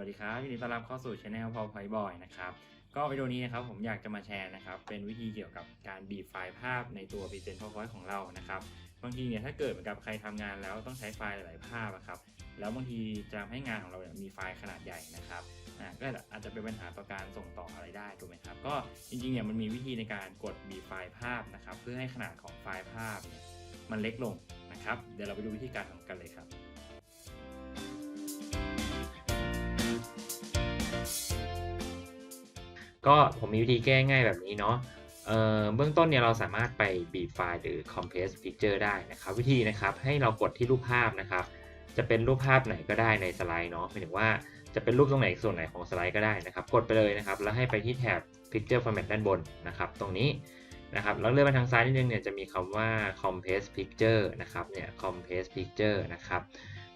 วัสดีครับยินดีต้อนรับเข้าสู่ช anel พอพอยบอยนะครับก็วิดีโอนี้นะครับผมอยากจะมาแชร์นะครับเป็นวิธีเกี่ยวกับการบีบไฟล์ภาพในตัว Present PowerPoint ของเรานะครับบางทีเนี่ยถ้าเกิดเหมือนกับใครทำงานแล้วต้องใช้ไฟล์หลายภาพอะครับแล้วบางทีจะให้งานของเราเนี่ยมีไฟล์ขนาดใหญ่นะครับก็อาจจะเป็นปัญหาต่อการส่งต่ออะไรได้ถูกไหมครับก็จริงๆเนี่ยมันมีวิธีในการกดบีบไฟล์ภาพนะครับเพื่อให้ขนาดของไฟล์ภาพเนี่ยมันเล็กลงนะครับเดี๋ยวเราไปดูวิธีการทำกันเลยครับ ก็ผมมีวิธีแก้ง่ายแบบนี้เนาะเเบื้องต้นเนี่ยเราสามารถไปบีบไฟล์หรือ compress picture ได้นะครับ วิธีนะครับให้เรากดที่รูปภาพนะครับ จะเป็นรูปภาพไหนก็ได้ในสไลด์เนาะหมายถึงว่าจะเป็นรูปตรงไหนส่วนไหนของสไลด์ก็ได้นะครับ กดไปเลยนะครับ แล้วให้ไปที่แถบ picture format ด้านบนนะครับ ตรงนี้นะครับแล้วเลื่อนมาทางซ้ายนิดนึงเนี่ยจะมีคำว่า compress picture นะครับเนี่ย compress picture นะครับ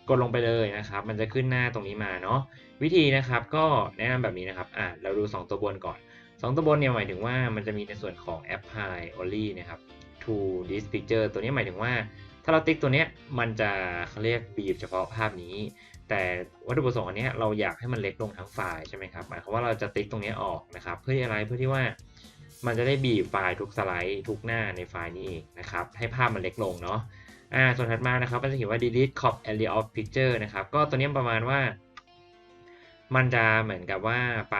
กดลงไปเลยนะครับ มันจะขึ้นหน้าตรงนี้มาเนาะวิธีนะครับก็แนะนำแบบนี้นะครับอ่าเราดู 2 ตัวบนก่อน 2 ตัวบนเนี่ยหมายถึงว่ามันจะมีในส่วนของ apply only นะครับ to this picture ตัวนี้หมายถึงว่า ถ้าเราติ๊กตัวเนี้ยมันจะเขาเรียกบีบเฉพาะภาพนี้ แต่วัตถุประสงค์อันนี้เราอยากให้มันเล็กลงทั้งไฟล์ใช่ไหมครับหมายความว่าเราจะติ๊กตรงนี้ออกนะครับ เพื่ออะไรเพื่อที่ว่ามันจะได้บีบไฟล์ทุกสไลด์ทุกหน้าในไฟล์นี้เองนะครับให้ภาพมันเล็กลงเนาะ อ่าส่วนถัดมานะครับมันจะเขียนว่า delete crop area of picture นะครับก็ตัวนี้ประมาณว่า มันจะเหมือนกับว่าไป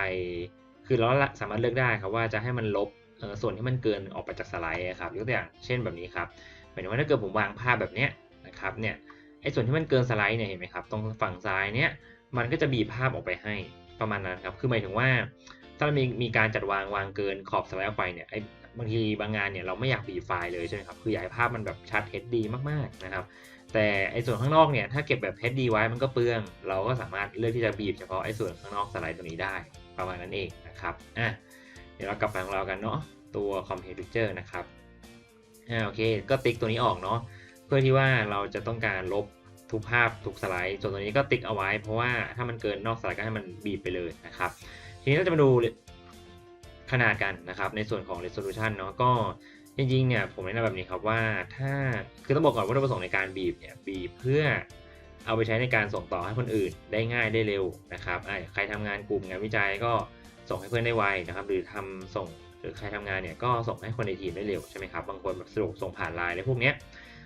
คือเราสามารถเลือกได้ครับว่าจะให้มันลบส่วนที่มันเกินออกไปจากสไลด์ครับยกตัวอย่างเช่นแบบนี้ครับหมายถึงว่าถ้าเกิดผมวางภาพแบบนี้นะครับเนี่ยไอ้ส่วนที่มันเกินสไลด์เนี่ยเห็นไหมครับตรงฝั่งซ้ายเนี่ยมันก็จะบีบภาพออกไปให้ประมาณนั้นครับคือหมายถึงว่าถ้าเรามีมีการจัดวางวางเกินขอบสไลด์ออกไปเนี่ยไอ้ บางทีบางงานเนี่ยเราไม่อยากบีไฟล์เลยใช่ไหมครับ คืออยากให้ภาพมันแบบชัด HD มากๆนะครับ แต่ไอ้ส่วนข้างนอกเนี่ยถ้าเก็บแบบ HD ไว้มันก็เปลือง เราก็สามารถเลือกที่จะบีบเฉพาะไอ้ส่วนข้างนอกสไลด์ตัวนี้ได้ประมาณนั้นเองนะครับอะเดี๋ยวเรากลับไปของเรากันเนาะตัว Compare Picture นะครับอ่าโอเค ก็ติ๊กตัวนี้ออกเนาะเพื่อที่ว่าเราจะต้องการลบทุกภาพทุกสไลด์ส่วนตัวนี้ก็ติ๊กเอาไว้ เพราะว่าถ้ามันเกินนอกสไลด์ก็ให้มันบีบไปเลยนะครับทีนี้เราจะมาดู ขนาดกันนะครับ ในส่วนของ resolution เนาะก็จริงๆเนี่ยผมแนะนำแบบนี้ครับว่าถ้าคือต้องบอกก่อนว่าวัตถุประสงค์ในการบีบเนี่ยบีบเพื่อเอาไปใช้ในการส่งต่อให้คนอื่นได้ง่ายได้เร็วนะครับใครทำงานกลุ่มงานวิจัยก็ส่งให้เพื่อนได้ไวนะครับ หรือทำส่งหรือใครทำงานเนี่ยก็ส่งให้คนในทีมได้เร็วใช่ไหมครับบางคนแบบสะดวกส่งผ่านไลน์อะไรพวกเนี้ย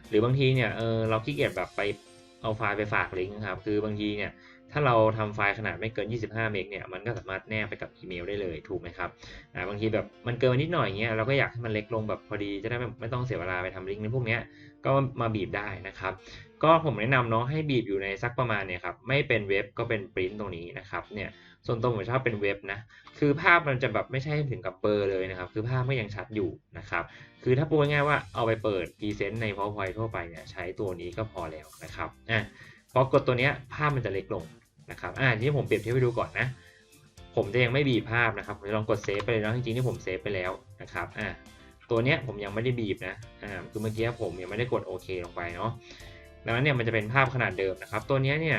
หรือบางทีเนี่ยเออเราขี้เกียจแบบไปเอาไฟล์ไปฝากลิงก์ครับคือบางทีเนี่ย ถ้าเราทำไฟล์ขนาดไม่เกิน 25 เมกเนี่ย มันก็สามารถแนบไปกับอีเมลได้เลยถูกไหมครับอ่าบางทีแบบมันเกินนิดหน่อยเงี้ย เราก็อยากให้มันเล็กลงแบบพอดี จะได้ไม่ต้องเสียเวลาไปทำลิงก์ในพวกเนี้ย ก็มาบีบได้นะครับ ก็ผมแนะนำเนาะให้บีบอยู่ในสักประมาณเนี่ยครับ ไม่เป็นเว็บก็เป็นปริ้นตรงนี้นะครับ เนี่ย ส่วนตัวผมชอบเป็นเว็บนะ คือภาพมันจะแบบไม่ใช่ถึงกับเบอร์เลยนะครับ คือภาพก็ยังชัดอยู่นะครับ คือถ้าพูดง่ายๆว่าเอาไปเปิดพรีเซนต์ใน PowerPoint ทั่วไปเนี่ย ใช้ตัวนี้ก็พอแล้วนะครับ อะ พอกดตัวเนี้ยภาพมันจะเล็กลงนะครับอ่าทีนี้ผมเปรียบเทียบให้ดูก่อนนะ ผมจะยังไม่บีบภาพนะครับผมจะลองกดเซฟไปเลยนะจริงๆที่ผมเซฟไปแล้วนะครับอ่าตัวเนี้ยผมยังไม่ได้บีบนะอ่าคือเมื่อกี้ผมยังไม่ได้กดโอเคลงไปเนาะดังนั้นเนี่ยมันจะเป็นภาพขนาดเดิมนะครับ ตัวเนี้ยเนี่ย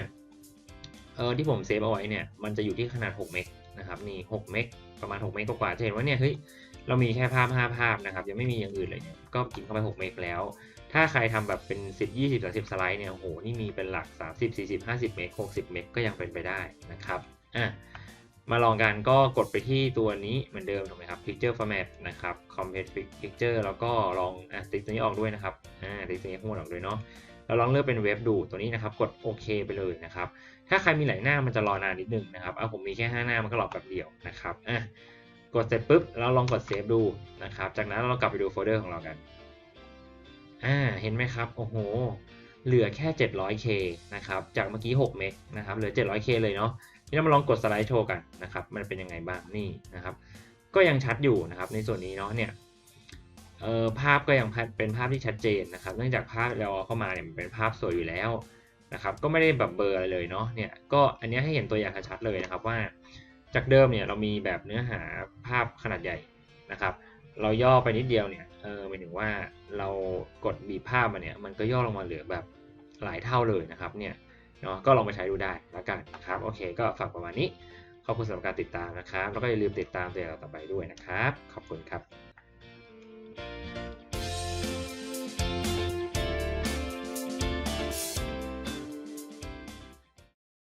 เออที่ผมเซฟเอาไว้เนี่ยมันจะอยู่ที่ขนาด 6 เมกนะครับนี่ 6 เมกประมาณ 6 เมกกว่าๆจะเห็นว่าเนี่ยเฮ้ยเรามีแค่ภาพ 5 ภาพนะครับยังไม่มีอย่างอื่นเลยเนี่ยก็กินเข้าไป 6 เมกแล้ว ถ้าใครทำแบบเป็น 10 20 30 สไลด์เนี่ย โอ้โห นี่มีเป็นหลัก 30 40 50 เมก60 เมกก็ยังเป็นไปได้นะครับ อะ มาลองกันก็กดไปที่ตัวนี้เหมือนเดิมถูกไหมครับ Picture Format นะครับ Compress Picture แล้วก็ลองอะติ๊กตัวนี้ออกด้วยนะครับ อ่า ติ๊กตัวนี้ข้างบนออกด้วยเนาะเราลองเลือกเป็นเว็บดูตัวนี้นะครับ กดโอเคไปเลยนะครับ ถ้าใครมีหลายหน้ามันจะรอนานนิดนึงนะครับเอาผมมีแค่ 5 หน้ามันก็รอแบบเดียวนะครับ อะ กดเสร็จปุ๊บเราลองกดเซฟดูนะครับ จากนั้นเรากลับไปดูโฟลเดอร์ของเรากัน อ่าเห็นไหมครับ โอ้โห เหลือแค่ 700k นะครับ จากเมื่อกี้ 6 เมกนะครับ เหลือ 700k เลยเนาะนี่เรามาลองกดสไลด์โชว์กันนะครับ มันเป็นยังไงบ้างนี่นะครับ ก็ยังชัดอยู่นะครับในส่วนนี้เนาะเนี่ยเอ่อภาพก็ยังเป็นภาพที่ชัดเจนนะครับ เนื่องจากภาพเราเอาเข้ามาเนี่ยมันเป็นภาพสวยอยู่แล้วนะครับ ก็ไม่ได้แบบเบลออะไรเลยเนาะ เนี่ย ก็อันนี้ให้เห็นตัวอย่างชัดเลยนะครับว่า จากเดิมเนี่ยเรามีแบบเนื้อหาภาพขนาดใหญ่นะครับ เราย่อไปนิดเดียวเนี่ยเออหมายถึงว่าเรากดบีบภาพมาเนี่ยมันก็ย่อลงมาเหลือแบบหลายเท่าเลยนะครับเนี่ยเนาะก็ลองไปใช้ดูได้แล้วกันนะครับโอเค ก็ฝากประมาณนี้ขอบคุณสำหรับการติดตามนะครับ แล้วก็อย่าลืมติดตามตัวอย่างต่อไปด้วยนะครับ ขอบคุณครับ